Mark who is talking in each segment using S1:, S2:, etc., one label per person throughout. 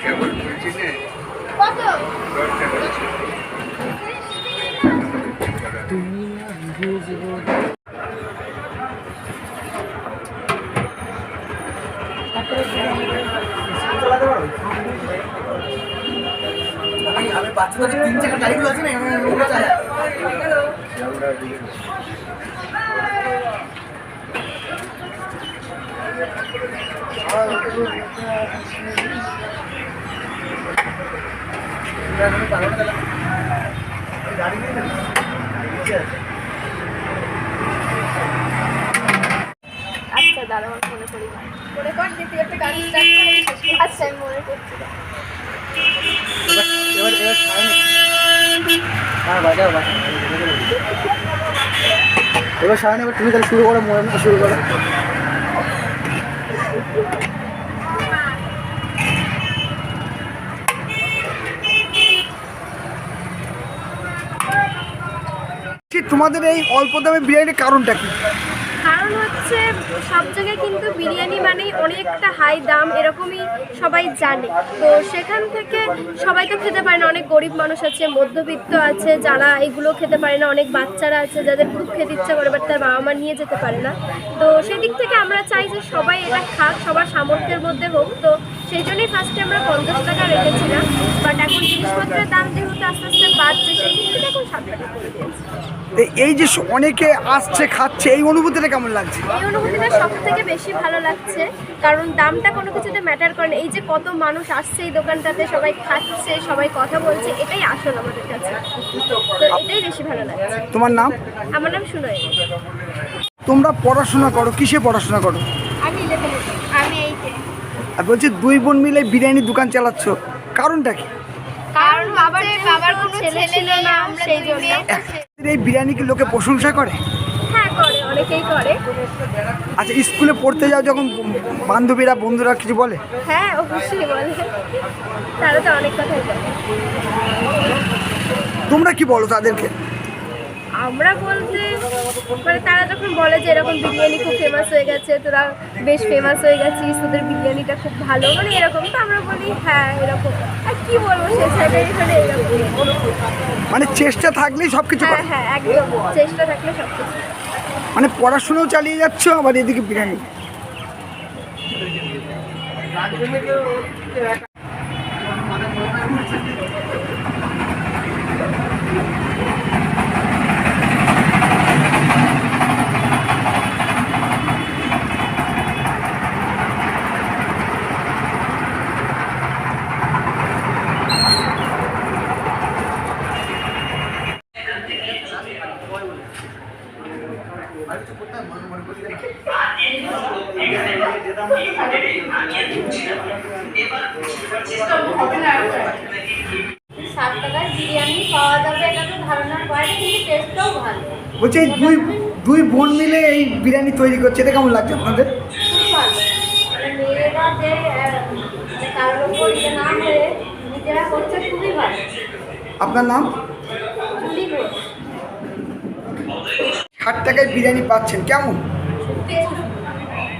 S1: কেমন বলছিলে
S2: কত।
S3: আমি বাচ্চাদের তিন চাকা গাড়িগুলো আছে না এখানে ওগুলো চাই
S1: আমরা দিলে
S3: গাড়ি নেই না
S2: আচ্ছা আচ্ছা
S3: এবার এবার এবার এবার তুমি তাহলে শুরু করো মনে শুরু করো? তোমাদের এই অল্প দামে বিরিয়ানির কারণটা কি?
S2: হচ্ছে সব জায়গায় কিন্তু বিরিয়ানি মানেই অনেকটা হাই দাম, এরকমই সবাই জানে। তো সেখান থেকে সবাই তো খেতে পারে না, অনেক গরিব মানুষ আছে, মধ্যবিত্ত আছে, যারা এগুলো খেতে পারে না, অনেক বাচ্চারা আছে যাদের খুব খেতে ইচ্ছা করে বাট তার বাবা মা নিয়ে যেতে পারে না। তো সেদিক থেকে আমরা চাই যে সবাই এটা খাক, সবার সামর্থ্যের মধ্যে হোক। তো সেই জন্যই ফার্স্টে আমরা পঞ্চাশ টাকা রেখেছিলাম বাট এখন জিনিসপত্রের দাম যেহেতু আস্তে আস্তে বাড়ছে, সেই থেকে এখন ষাট টাকা
S3: এই যে অনেকে আসছে, খাচ্ছে, এই অনুভূতিটা কেমন লাগছে?
S2: এই অনুভূতিটা সব থেকে বেশি ভালো লাগছে কারণ দামটা কোনো কিছুতে ম্যাটার করে না। এই যে কত মানুষ আসছে এই দোকানটাতে সবাই খাচ্ছে সবাই কথা বলছে এটাই আসল আমাদের কাছে। তো এটাই বেশি ভালো লাগছে।
S3: তোমার নাম?
S2: আমার নাম শুনোই
S3: তোমরা পড়াশোনা করো কিসে পড়াশোনা করো?
S2: আমি আমি এইটে
S3: আর বলছি দুই বোন মিলে বিরিয়ানির দোকান চালাচ্ছ কারণটা কি?
S2: কারণ বাবার বাবার কোনো ছেলে ছিল না জন্য।
S3: এই বিরিয়ানি কি লোকে প্রশংসা করে?
S2: অনেকেই করে।
S3: আচ্ছা স্কুলে পড়তে যাও যখন বান্ধবীরা বন্ধুরা কিছু বলে?
S2: হ্যাঁ অবশ্যই বলে। তারা তো অনেক কথাই বলে।
S3: তোমরা কি বলো তাদেরকে?
S2: আমরা বলতে মানে তারা যখন বলে যে এরকম বিরিয়ানি খুব ফেমাস হয়ে গেছে তোরা বেশ ফেমাস হয়ে গেছিস তোদের বিরিয়ানিটা খুব ভালো মানে এরকম তো আমরা বলি হ্যাঁ এরকম। আর কি বলব সে সাইডে এখানে এরকম।
S3: মানে চেষ্টা থাকলেই সব কিছু
S2: হ্যাঁ। হ্যাঁ একদম। চেষ্টা থাকলে সব কিছু
S3: মানে পড়াশোনাও চালিয়ে যাচ্ছ আবার এদিকে বিরিয়ানি?
S2: সাত টাকার বিরিয়ানি পাওয়া যাবে এটা তো ধারণার বাইরে কিন্তু টেস্টটাও ভালো।
S3: বলছি এই দুই দুই বোন মিলে এই বিরিয়ানি তৈরি করছে এটা কেমন লাগছে আপনাদের?
S2: খুব ভালো। মানে মেয়েরা যে মানে কারোর উপর ইয়ে না হয়ে নিজেরা করছে খুবই ভালো।
S3: আপনার নাম? ষাট টাকায় বিরিয়ানি পাচ্ছেন কেমন?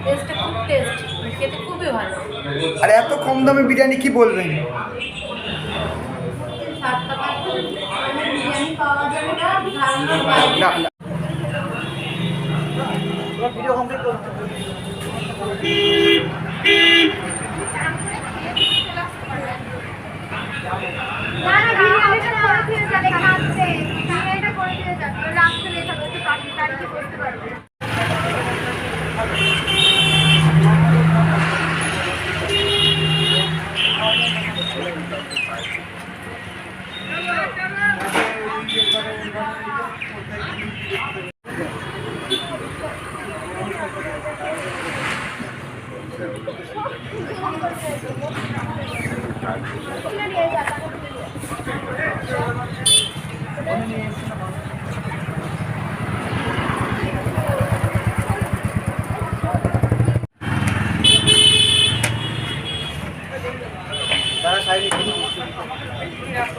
S2: টেস্ট টেস্ট খেতে খুবই ভালো।
S3: আর এত কম দামে বিরিয়ানি কি বলবেন?
S2: না
S3: না
S2: করে দিয়ে যাবে খাচ্ছে বিরিয়ানিটা করে দিয়ে যাবে রাখতে লেট হবে একটু পাঠিয়ে তাড়িয়ে করতে পারবে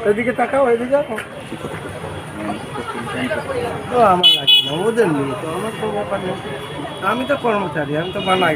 S4: এদিকে তাকাও, এদিকে ও, আমার লাগে না, ওদের নেই তো, আমার তো ব্যাপার আমি তো কর্মচারী, আমি তো বানাই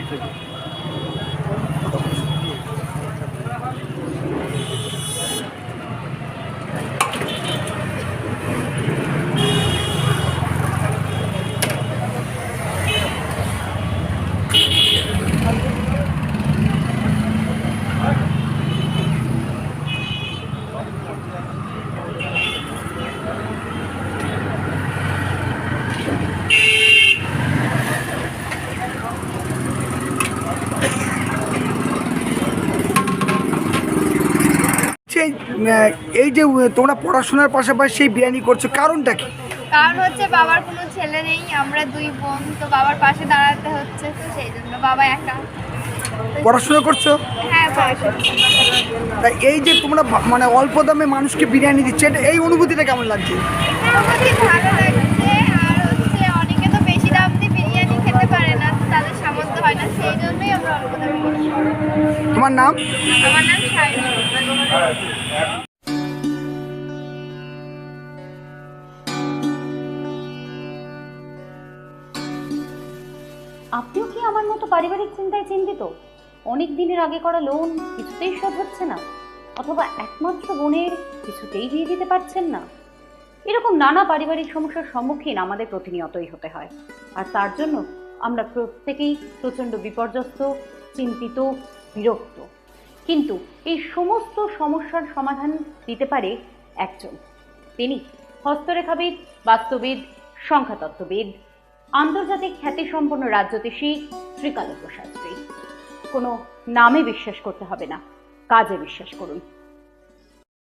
S3: আহ, এই যে তোমরা পড়াশোনার পাশাপাশি সেই বিরিয়ানি করছ কারণটা কি?
S5: কারণ হচ্ছে বাবার কোনো ছেলে নেই আমরা দুই বোন তো বাবার পাশে দাঁড়াতে হচ্ছে তো সেই জন্য বাবা একা।
S3: পড়াশোনা করছ?
S5: হ্যাঁ
S3: তাই এই যে তোমরা মানে অল্প দামে মানুষকে বিরিয়ানি দিচ্ছে এই অনুভূতিটা কেমন লাগছে?
S5: ভালো লাগছে আর হচ্ছে অনেকে তো বেশি দাম দিয়ে বিরিয়ানি খেতে পারে না তো তাদের সামর্থ্য হয় না সেই জন্যই আমরা অল্প দামে
S3: তোমার নাম?
S5: আমার নাম
S6: আপনিও কি আমার মতো পারিবারিক চিন্তায় চিন্তিত? অনেক দিনের আগে করা লোন কিছুতেই শোধ হচ্ছে না, অথবা একমাত্র বোনের কিছুতেই বিয়ে দিতে পারছেন না। এরকম নানা পারিবারিক সমস্যার সম্মুখীন আমাদের প্রতিনিয়তই হতে হয়, আর তার জন্য আমরা প্রত্যেকেই প্রচণ্ড বিপর্যস্ত, চিন্তিত, বিরক্ত। কিন্তু এই সমস্ত সমস্যার সমাধান দিতে পারে একজন। তিনি হস্তরেখাবিদ, বাস্তুবিদ, সংখ্যাতত্ত্ববিদ, আন্তর্জাতিক খ্যাতিসম্পন্ন রাজ্যতীষী শ্রীকালজ্ঞ শাস্ত্রী কোনো নামে বিশ্বাস করতে হবে না, কাজে বিশ্বাস করুন।